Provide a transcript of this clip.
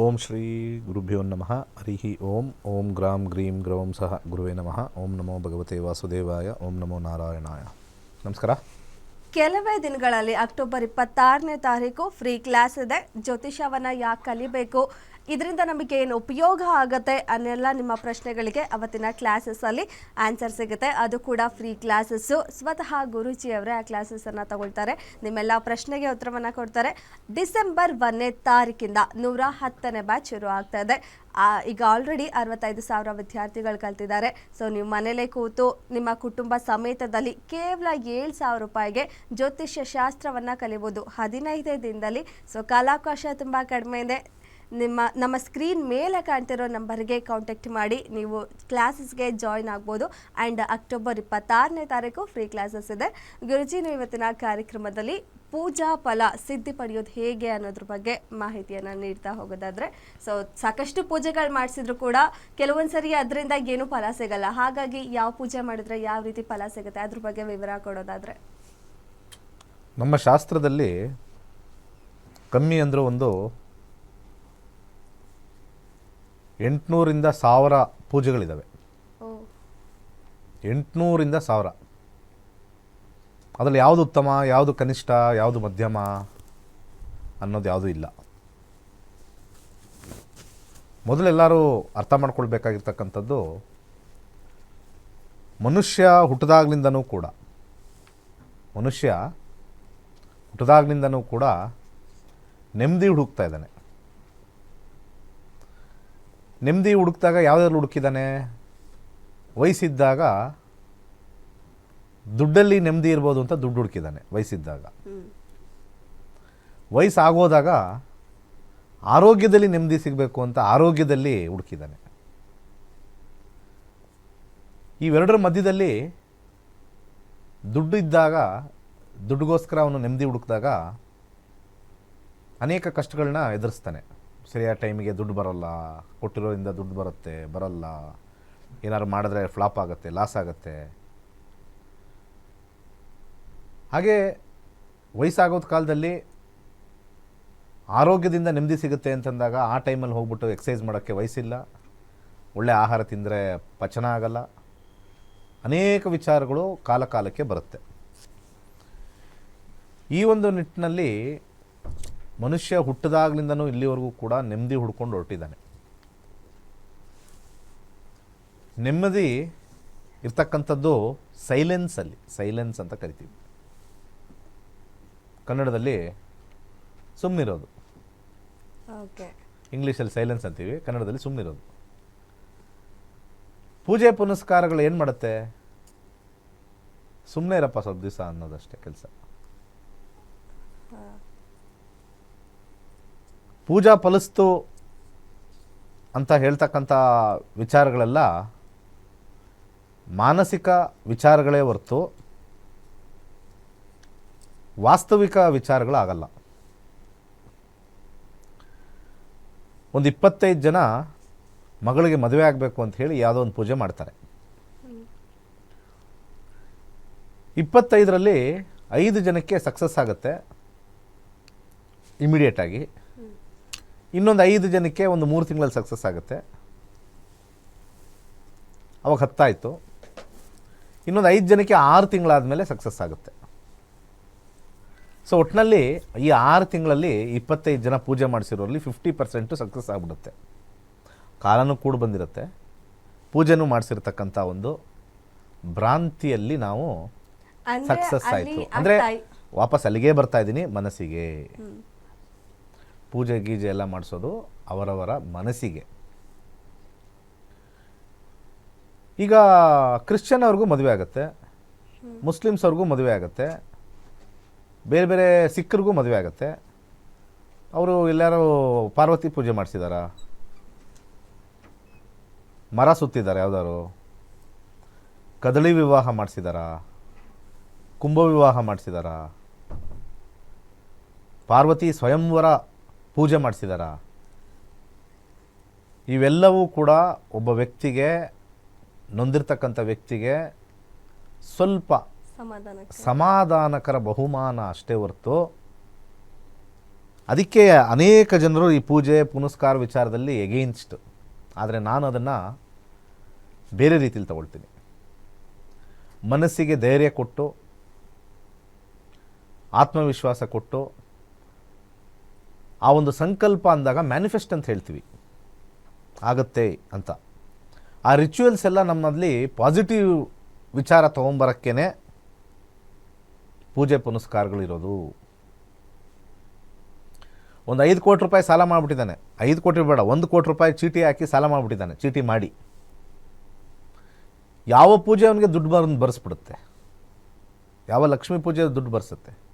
ಓಂ ಶ್ರೀ ಗುರುಭ್ಯೋ ನಮಃ. ಹರಿ ಓಂ. ಓಂ ಗ್ರಾಂ ಗ್ರೀಂ ಗ್ರೌಂ ಸಹ ಗುರುವೇ ನಮಃ. ಓಂ ನಮೋ ಭಗವತೆ ವಾಸುದೇವಾಯ. ಓಂ ನಮೋ ನಾರಾಯಣಾಯ. ನಮಸ್ಕಾರ. ಕೆಲವೇ ದಿನಗಳಲ್ಲಿ ಅಕ್ಟೋಬರ್ ಇಪ್ಪತ್ತಾರನೇ ತಾರೀಕು ಫ್ರೀ ಕ್ಲಾಸ್ ಇದೆ. ಜ್ಯೋತಿಷ್ಯವನ್ನ ಯಾಕೆ ಕಲಿಬೇಕು? ಇದರಿಂದ ನಮಗೆ ಏನು ಉಪಯೋಗ ಆಗುತ್ತೆ ಅನ್ನೆಲ್ಲ ನಿಮ್ಮ ಪ್ರಶ್ನೆಗಳಿಗೆ ಅವತ್ತಿನ ಕ್ಲಾಸಸ್ ಅಲ್ಲಿ ಆನ್ಸರ್ ಸಿಗುತ್ತೆ. ಅದು ಕೂಡ ಫ್ರೀ ಕ್ಲಾಸಸ್ಸು ಸ್ವತಃ ಗುರುಜಿಯವರೇ ಆ ಕ್ಲಾಸಸ್ ಅನ್ನ ತಗೊಳ್ತಾರೆ. ನಿಮ್ಮೆಲ್ಲ ಪ್ರಶ್ನೆಗೆ ಉತ್ತರವನ್ನು ಕೊಡ್ತಾರೆ. ಡಿಸೆಂಬರ್ ಒಂದನೇ ತಾರೀಕಿಂದ ನೂರ ಹತ್ತನೇ ಬ್ಯಾಚ್ ಶುರು ಆಗ್ತಾ ಇದೆ. ಈಗ ಆಲ್ರೆಡಿ ಅರವತ್ತೈದು ಸಾವಿರ ವಿದ್ಯಾರ್ಥಿಗಳು ಕಲ್ತಿದ್ದಾರೆ. ಸೊ ನೀವು ಮನೇಲೇ ಕೂತು, ನಿಮ್ಮ ಕುಟುಂಬ ಸಮೇತದಲ್ಲಿ ಕೇವಲ ಏಳು ಸಾವಿರ ರೂಪಾಯಿಗೆ ಜ್ಯೋತಿಷ್ಯ ಶಾಸ್ತ್ರವನ್ನು ಕಲಿಬೋದು. ಹದಿನೈದೇ ದಿನದಲ್ಲಿ. ಸೊ ಕಾಲಾವಕಾಶ ತುಂಬ ಕಡಿಮೆ ಇದೆ. ನಿಮ್ಮ, ನಮ್ಮ ಸ್ಕ್ರೀನ್ ಮೇಲೆ ಕಾಣ್ತಿರೋ ನಂಬರ್ಗೆ ಕಾಂಟ್ಯಾಕ್ಟ್ ಮಾಡಿ. ನೀವು ಕ್ಲಾಸಸ್ಗೆ ಜಾಯಿನ್ ಆಗ್ಬೋದು. ಆ್ಯಂಡ್ ಅಕ್ಟೋಬರ್ ಇಪ್ಪತ್ತಾರನೇ ತಾರೀಕು ಫ್ರೀ ಕ್ಲಾಸಸ್ ಇದೆ. ಗುರುಜಿನ ಇವತ್ತಿನ ಕಾರ್ಯಕ್ರಮದಲ್ಲಿ ಪೂಜಾ ಫಲ ಸಿದ್ಧಿ ಪಡೆಯೋದು ಹೇಗೆ ಅನ್ನೋದ್ರ ಬಗ್ಗೆ ಮಾಹಿತಿಯನ್ನು ನೀಡ್ತಾ ಹೋಗೋದಾದ್ರೆ ಸೊ ಸಾಕಷ್ಟು ಪೂಜೆಗಳು ಮಾಡಿಸಿದ್ರು ಕೂಡ ಕೆಲವೊಂದು ಸರಿ ಅದರಿಂದ ಏನೂ ಫಲ ಸಿಗಲ್ಲ. ಹಾಗಾಗಿ ಯಾವ ಪೂಜೆ ಮಾಡಿದ್ರೆ ಯಾವ ರೀತಿ ಫಲ ಸಿಗುತ್ತೆ ಅದ್ರ ಬಗ್ಗೆ ವಿವರ ಕೊಡೋದಾದರೆ. ನಮ್ಮ ಶಾಸ್ತ್ರದಲ್ಲಿ ಕಮ್ಮಿ ಅಂದರೂ ಒಂದು ಎಂಟುನೂರಿಂದ ಸಾವಿರ ಪೂಜೆಗಳಿದ್ದಾವೆ ಎಂಟುನೂರಿಂದ ಸಾವಿರ. ಅದರಲ್ಲಿ ಯಾವುದು ಉತ್ತಮ ಯಾವುದು ಕನಿಷ್ಠ ಯಾವುದು ಮಧ್ಯಮ ಅನ್ನೋದು ಯಾವುದೂ ಇಲ್ಲ. ಮೊದಲೆಲ್ಲರೂ ಅರ್ಥ ಮಾಡ್ಕೊಳ್ಬೇಕಾಗಿರ್ತಕ್ಕಂಥದ್ದು ಮನುಷ್ಯ ಹುಟ್ಟದಾಗ್ಲಿಂದನೂ ಕೂಡ ಮನುಷ್ಯ ಹುಟ್ಟದಾಗ್ಲಿಂದನೂ ಕೂಡ ನೆಮ್ಮದಿ ಹುಡುಕ್ತಾ ಇದ್ದಾನೆ. ನೆಮ್ಮದಿ ಹುಡುಕ್ದಾಗ ಯಾವುದ್ರಲ್ಲಿ ಹುಡುಕಿದ್ದಾನೆ ವಯಸ್ಸಿದ್ದಾಗ ದುಡ್ಡಲ್ಲಿ ನೆಮ್ಮದಿ ಇರ್ಬೋದು ಅಂತ ದುಡ್ಡು ಹುಡುಕಿದ್ದಾನೆ ವಯಸ್ಸಿದ್ದಾಗ. ವಯಸ್ಸಾಗೋದಾಗ ಆರೋಗ್ಯದಲ್ಲಿ ನೆಮ್ಮದಿ ಸಿಗಬೇಕು ಅಂತ ಆರೋಗ್ಯದಲ್ಲಿ ಹುಡುಕಿದ್ದಾನೆ ಇವೆರಡರ ಮಧ್ಯದಲ್ಲಿ ದುಡ್ಡು ಇದ್ದಾಗ ದುಡ್ಡುಗೋಸ್ಕರ ಅವನು ನೆಮ್ಮದಿ ಹುಡುಕಿದಾಗ ಅನೇಕ ಕಷ್ಟಗಳನ್ನ ಎದುರಿಸ್ತಾನೆ. ಸರಿಯಾದ ಟೈಮಿಗೆ ದುಡ್ಡು ಬರೋಲ್ಲ ಕೊಟ್ಟಿರೋದ್ರಿಂದ ದುಡ್ಡು ಬರುತ್ತೆ, ಬರಲ್ಲ. ಏನಾದ್ರು ಮಾಡಿದ್ರೆ ಫ್ಲಾಪ್ ಆಗುತ್ತೆ, ಲಾಸ್ ಆಗುತ್ತೆ. ಹಾಗೆ ವಯಸ್ಸಾಗೋದ ಕಾಲದಲ್ಲಿ ಆರೋಗ್ಯದಿಂದ ನೆಮ್ಮದಿ ಸಿಗುತ್ತೆ ಅಂತಂದಾಗ ಆ ಟೈಮಲ್ಲಿ ಹೋಗ್ಬಿಟ್ಟು ಎಕ್ಸಸೈಸ್ ಮಾಡೋಕ್ಕೆ ವಯಸ್ಸಿಲ್ಲ. ಒಳ್ಳೆ ಆಹಾರ ತಿಂದರೆ ಪಚನ ಆಗಲ್ಲ. ಅನೇಕ ವಿಚಾರಗಳು ಕಾಲಕಾಲಕ್ಕೆ ಬರುತ್ತೆ. ಈ ಒಂದು ನಿಟ್ಟಿನಲ್ಲಿ ಮನುಷ್ಯ ಹುಟ್ಟಿದಾಗ್ಲಿಂದನೂ ಇಲ್ಲಿವರೆಗೂ ಕೂಡ ನೆಮ್ಮದಿ ಹುಡ್ಕೊಂಡು ಹೊರಟಿದ್ದಾನೆ. ನೆಮ್ಮದಿ ಇರ್ತಕ್ಕಂಥದ್ದು ಸೈಲೆನ್ಸಲ್ಲಿ ಸೈಲೆನ್ಸ್ ಅಂತ ಕರಿತೀವಿ. ಕನ್ನಡದಲ್ಲಿ ಸುಮ್ಮನಿರೋದು ಓಕೆ. ಇಂಗ್ಲೀಷಲ್ಲಿ ಸೈಲೆನ್ಸ್ ಅಂತೀವಿ ಕನ್ನಡದಲ್ಲಿ ಸುಮ್ಮನಿರೋದು ಪೂಜೆ ಪುನಸ್ಕಾರಗಳು ಏನು ಮಾಡುತ್ತೆ? ಸುಮ್ಮನೆ ಇರಪ್ಪ ಸ್ವಲ್ಪ ದಿವಸ ಅನ್ನೋದಷ್ಟೇ ಕೆಲಸ. ಪೂಜಾ ಫಲಿಸ್ತು ಅಂತ ಹೇಳ್ತಕ್ಕಂಥ ವಿಚಾರಗಳೆಲ್ಲ ಮಾನಸಿಕ ವಿಚಾರಗಳೇ ಹೊರತು ವಾಸ್ತವಿಕ ವಿಚಾರಗಳಾಗಲ್ಲ. ಒಂದು ಇಪ್ಪತ್ತೈದು ಜನ ಮಗಳಿಗೆ ಮದುವೆ ಆಗಬೇಕು ಅಂತ ಹೇಳಿ ಯಾವುದೋ ಒಂದು ಪೂಜೆ ಮಾಡ್ತಾರೆ. ಇಪ್ಪತ್ತೈದರಲ್ಲಿ ಐದು ಜನಕ್ಕೆ ಸಕ್ಸಸ್ ಆಗುತ್ತೆ. ಇಮಿಡಿಯೇಟಾಗಿ ಇನ್ನೊಂದು ಐದು ಜನಕ್ಕೆ ಒಂದು ಮೂರು ತಿಂಗಳಲ್ಲಿ ಸಕ್ಸಸ್ ಆಗುತ್ತೆ. ಅವಾಗ ಹತ್ತಾಯಿತು. ಇನ್ನೊಂದು ಐದು ಜನಕ್ಕೆ ಆರು ತಿಂಗಳಾದಮೇಲೆ ಸಕ್ಸಸ್ ಆಗುತ್ತೆ. ಸೊ ಒಟ್ಟಿನಲ್ಲಿ ಈ ಆರು ತಿಂಗಳಲ್ಲಿ ಇಪ್ಪತ್ತೈದು ಜನ ಪೂಜೆ ಮಾಡಿಸಿರೋರಲ್ಲಿ ಫಿಫ್ಟಿ ಪರ್ಸೆಂಟು ಸಕ್ಸಸ್ ಆಗಿಬಿಡುತ್ತೆ. ಕಾಲನೂ ಕೂಡ ಬಂದಿರುತ್ತೆ. ಪೂಜೆನೂ ಮಾಡಿಸಿರ್ತಕ್ಕಂಥ ಒಂದು ಭ್ರಾಂತಿಯಲ್ಲಿ ನಾವು ಸಕ್ಸಸ್ ಆಯಿತು. ಅಂದರೆ ವಾಪಸ್ ಅಲ್ಲಿಗೆ ಬರ್ತಾ ಇದ್ದೀನಿ ಮನಸ್ಸಿಗೆ. ಪೂಜೆ ಗೀಜೆ ಎಲ್ಲ ಮಾಡಿಸೋದು ಅವರವರ ಮನಸ್ಸಿಗೆ. ಈಗ ಕ್ರಿಶ್ಚಿಯನ್ ಅವ್ರಿಗೂ ಮದುವೆ ಆಗುತ್ತೆ ಮುಸ್ಲಿಮ್ಸ್ ಅವ್ರಿಗೂ ಮದುವೆ ಆಗುತ್ತೆ, ಬೇರೆ ಬೇರೆ ಸಿಖ್ರಿಗೂ ಮದುವೆ ಆಗುತ್ತೆ. ಅವರು ಎಲ್ಲರೂ ಪಾರ್ವತಿ ಪೂಜೆ ಮಾಡಿಸಿದಾರ? ಮರ ಸುತ್ತಿದ್ದಾರೆ ಯಾವ್ದಾರು ಕದಳಿ ವಿವಾಹ ಮಾಡಿಸಿದಾರ? ಕುಂಭ ವಿವಾಹ ಮಾಡಿಸಿದಾರ? ಪಾರ್ವತಿ ಸ್ವಯಂವರ ಪೂಜೆ ಮಾಡಿಸಿದಾರ? ಇವೆಲ್ಲವೂ ಕೂಡ ಒಬ್ಬ ವ್ಯಕ್ತಿಗೆ ನೊಂದಿರ್ತಕ್ಕಂಥ ವ್ಯಕ್ತಿಗೆ ಸ್ವಲ್ಪ ಸಮಾಧಾನಕರ ಬಹುಮಾನ ಅಷ್ಟೇ ಹೊರತು ಅದಕ್ಕೆ ಅನೇಕ ಜನರು ಈ ಪೂಜೆ ಪುನಸ್ಕಾರ ವಿಚಾರದಲ್ಲಿ ಎಗೇನ್ಸ್ಟ್ ಆದರೆ ನಾನು ಅದನ್ನು ಬೇರೆ ರೀತಿಯಲ್ಲಿ ತಗೊಳ್ತೀನಿ. ಮನಸ್ಸಿಗೆ ಧೈರ್ಯ ಕೊಟ್ಟು ಆತ್ಮವಿಶ್ವಾಸ ಕೊಟ್ಟು ಆ ಒಂದು ಸಂಕಲ್ಪ ಅಂದಾಗ ಮ್ಯಾನಿಫೆಸ್ಟ್ ಅಂತ ಹೇಳ್ತೀವಿ. ಆಗತ್ತೆ ಅಂತ. ಆ ರಿಚುವಲ್ಸ್ ಎಲ್ಲ ನಮ್ಮಲ್ಲಿ ಪಾಸಿಟಿವ್ ವಿಚಾರ ತೊಗೊಂಬರೋಕ್ಕೇ ಪೂಜೆ ಪುನಸ್ಕಾರಗಳು ಇರೋದು. ಒಂದು ಐದು ಕೋಟಿ ರೂಪಾಯಿ ಸಾಲ ಮಾಡಿಬಿಟ್ಟಿದ್ದಾನೆ. ಐದು ಕೋಟಿ ಬೇಡ, ಒಂದು ಕೋಟಿ ರೂಪಾಯಿ ಚೀಟಿ ಹಾಕಿ ಸಾಲ ಮಾಡಿಬಿಟ್ಟಿದ್ದಾನೆ, ಚೀಟಿ ಮಾಡಿ. ಯಾವ ಪೂಜೆ ಅವನಿಗೆ ದುಡ್ಡು ಬರ್, ಬರೆಸ್ಬಿಡುತ್ತೆ? ಯಾವ ಲಕ್ಷ್ಮೀ ಪೂಜೆ ದುಡ್ಡು ಬರ್ಸುತ್ತೆ?